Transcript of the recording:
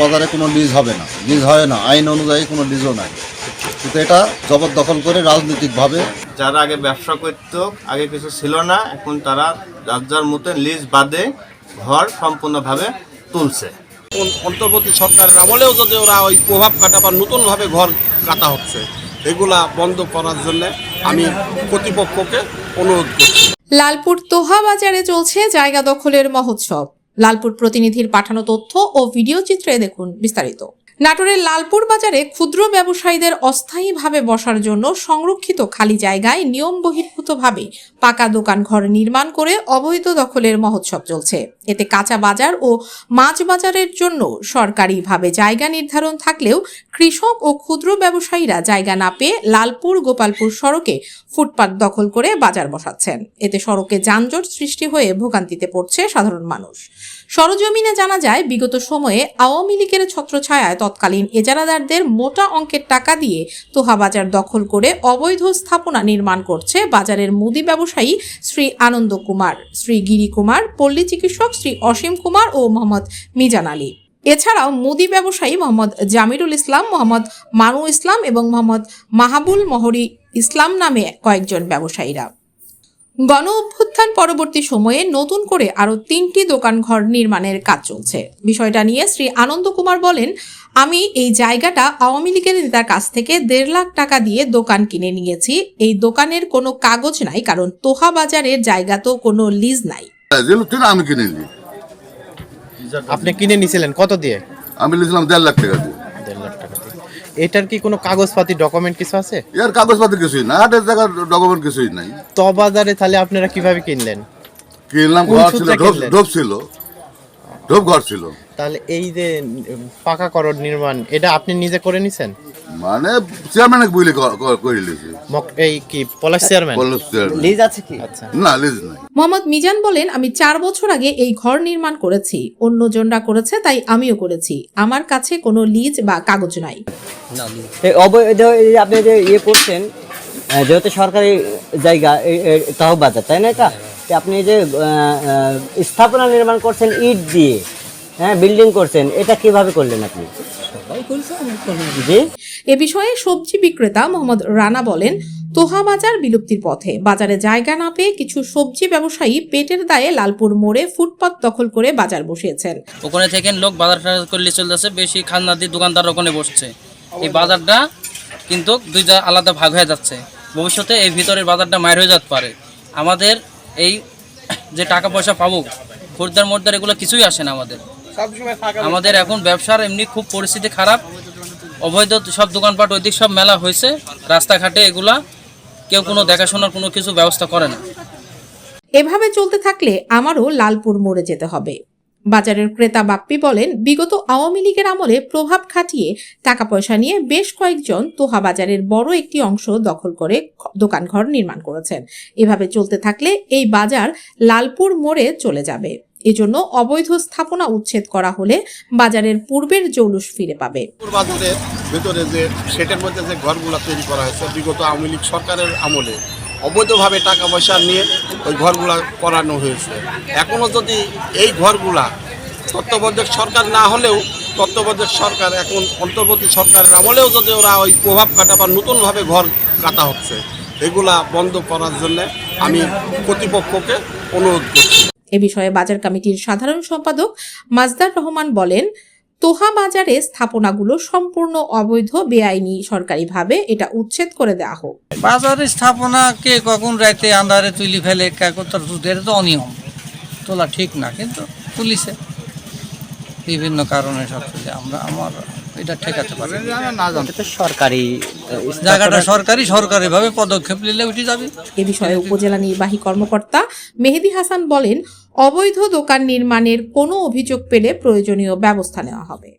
বাজারে কোনো লিজ হবে না লিজ হয় না আইন অনুযায়ী কোনো লিজও নাই। কিন্তু এটা জবরদখল করে রাজনৈতিকভাবে যারা আগে ব্যবসা করত আগে কিছু ছিল না এখন তারা যার যার মতন লিজ বাদে ঘর সম্পূর্ণভাবে তুলছে। অন্তর্বর্তী সরকারের আমলেও যদি ওরা ওই প্রভাব কাটা বা নতুনভাবে ঘর কাটা হচ্ছে এগুলা বন্ধ করার জন্য আমি কর্তৃপক্ষকে অনুরোধ করছি। লালপুর তোহা বাজারে চলছে জায়গা দখলের মহোৎসব। লালপুর প্রতিনিধির পাঠানো তথ্য ও ভিডিও চিত্রে দেখুন বিস্তারিত। নাটোরের লালপুর বাজারে ক্ষুদ্র ব্যবসায়ীদের অস্থায়ীভাবে বসার জন্য সংরক্ষিত খালি জায়গায় নিয়ম বহির্ভূতভাবে পাকা দোকান ঘর নির্মাণ করে অবৈধ দখলের মহোৎসব চলছে। এতে কাঁচা বাজার ও মাছ বাজারের জন্য সরকারিভাবে জায়গা নির্ধারণ থাকলেও কৃষক ও ক্ষুদ্র ব্যবসায়ীরা জায়গা না পেয়ে লালপুর গোপালপুর সড়কে ফুটপাত দখল করে বাজার বসাচ্ছেন। এতে সড়কে যানজট সৃষ্টি হয়ে ভোগান্তিতে পড়ছে সাধারণ মানুষ। সরজমিনে জানা যায়, বিগত সময়ে আওয়ামী লীগের ছত্রছায়ায় তৎকালীন এজারাদারদের মোটা অঙ্কের টাকা দিয়ে তোহা বাজার দখল করে অবৈধ স্থাপনা নির্মাণ করছে বাজারের মুদি ব্যবসায়ী শ্রী আনন্দ কুমার, শ্রী গিরি কুমার, পল্লী চিকিৎসক শ্রী অসীম কুমার ও মোহাম্মদ মিজান আলী। এছাড়াও মুদি ব্যবসায়ী মোহাম্মদ জামিরুল ইসলাম, মোহাম্মদ মানু ইসলাম এবং মোহাম্মদ মাহাবুল মহরি ইসলাম নামে কয়েকজন ব্যবসায়ীরা। গণ অভ্যুত্থান পরবর্তী সময়ে নতুন করে আরও তিনটি দোকান ঘর নির্মাণের কাজ চলছে। বিষয়টা নিয়ে শ্রী আনন্দ কুমার বলেন আমি এই জায়গাটা আওয়ামী লীগের নেতার কাছ থেকে দেড় লাখ টাকা দিয়ে দোকান কিনে নিয়েছি। এই দোকানের কোনো কাগজ নাই কারণ তোহা বাজারের জায়গা তো কোনো লিজ নাই। আমি কিনে আপনি কিনে নিয়েছিলেন কত দিয়ে? আমি নিয়েছিলাম দেড় লাখ টাকা দিয়ে। এটার কি কোনো কাগজপাতি ডকুমেন্ট কিছু আছে? এর কাগজপাতি কিছুই না হাটের জায়গার ডকুমেন্ট কিছুই নাই। তো বাজারে তাহলে আপনারা কীভাবে কিনলেন? কিনলাম ঘর ছিল ঢোপ ঢোপ ছিল। ঢোপ ঘর ছিল। তাহলে এই যে পাকা করড নির্মাণ এটা আপনি নিজে করে নিছেন? মানে চেয়ারম্যান বুঝলে করে মক- এই কি পলাশ চেয়ারম্যান লিজ আছে কি? আচ্ছা। না লিজ নাই। মোহাম্মদ মিজান বলেন আমি চার বছর আগে এই ঘর নির্মাণ করেছি অন্যজনরা করেছে তাই আমিও করেছি। আমার কাছে কোনো লিজ বা কাগজ নাই। অবৈধ আপনি যে ইয়ে করছেন যেহেতু সরকারি জায়গা তাও বাজার তাই না এটা? আপনি যে আহ, আহ, স্থাপনা নির্মাণ করছেন ইট দিয়ে হ্যাঁ বিল্ডিং করছেন। এটা কীভাবে করলেন আপনি? জি। এ বিষয়ে সবজি বিক্রেতা মোহাম্মদ রানা বলেন তোহা বাজার বিলুপ্তির পথে। বাজারে জায়গা না পেয়ে কিছু সবজি ব্যবসায়ী পেটের দায়ে লালপুর মোড়ে ফুটপাত দখল করে বাজার বসিয়েছেন। ওখানে থেকে লোক বাজার করলে চলতেছে বেশি খান্না দিয়ে দোকানদার ওখানে বসছে। এই বাজারটা কিন্তু দুইটা আলাদা ভাগ হয়ে যাচ্ছে। ভবিষ্যতে এই ভিতরের বাজারটা মায়ের হয়ে যেতে পারে। আমাদের এই যে টাকা পয়সা পাবো খরিদ্দার মর্দার এগুলো কিছুই আসে না আমাদের। আমাদের এখন ব্যবসার এমনি খুব পরিস্থিতি খারাপ। অবৈধ সব দোকানপাট ওইদিক সব মেলা হয়েছে। রাস্তাঘাটে এগুলা কেউ কোনো দেখাশোনার কোনো কিছু ব্যবস্থা করে না। এভাবে চলতে থাকলে আমারও লালপুর মোড়ে যেতে হবে। বাজারের ক্রেতা বাপ্পি বলেন বিগত আওয়ামী লীগের আমলে প্রভাব খাটিয়ে টাকা পয়সা নিয়ে বেশ কয়েকজন তোহা বাজারের বড় একটি অংশ দখল করে দোকানঘর নির্মাণ করেছেন। এভাবে চলতে থাকলে এই বাজার লালপুর মোড়ে চলে যাবে। এজন্য অবৈধ স্থাপনা উচ্ছেদ করা হলে বাজারের পূর্বের জৌলুস ফিরে পাবে। বাজারের ভেতরে যে সেটের মধ্যে যে ঘরগুলো তৈরি করা হয়েছে, বিগত আওয়ামী লীগ সরকারের আমলে অবৈধভাবে টাকা পয়সা নিয়ে ওই ঘরগুলা করানো হয়েছে। এখনও যদি এই ঘরগুলা তত্ত্বাবধায়ক সরকার না হলেও, তত্ত্বাবধায়ক সরকার এখন অন্তর্বর্তী সরকারের আমলেও যদি ওরা ওই প্রভাব কাটা বা নতুনভাবে ঘর কাটা হচ্ছে, এগুলা বন্ধ করার জন্য আমি কর্তৃপক্ষকে অনুরোধ করছি। এ বিষয়ে বাজার কমিটির সাধারণ সম্পাদক মাজদার রহমান বলেন তোহা বাজারে স্থাপনাগুলো সম্পূর্ণ অবৈধ বেআইনি সরকারিভাবে এটা উচ্ছেদ করে দেওয়া হোক। বাজারে স্থাপনা কে কখন রাইতে আন্ধারে তুলি ফেলে কাকতার তো অনিয়ম। তোলা ঠিক না কিন্তু তুলিছে। বিভিন্ন কারণে সব তুলে আমরা আমার এটা ঠেকাতে পারি। না। এটা সরকারি জায়গাটা সরকারি সরকারিভাবে পদক্ষেপ নিলে উঠে যাবে। এ বিষয়ে উপজেলা নির্বাহী কর্মকর্তা মেহেদি হাসান বলেন অবৈধ দোকান নির্মাণের কোনো অভিযোগ পেলে প্রয়োজনীয় ব্যবস্থা নেওয়া হবে।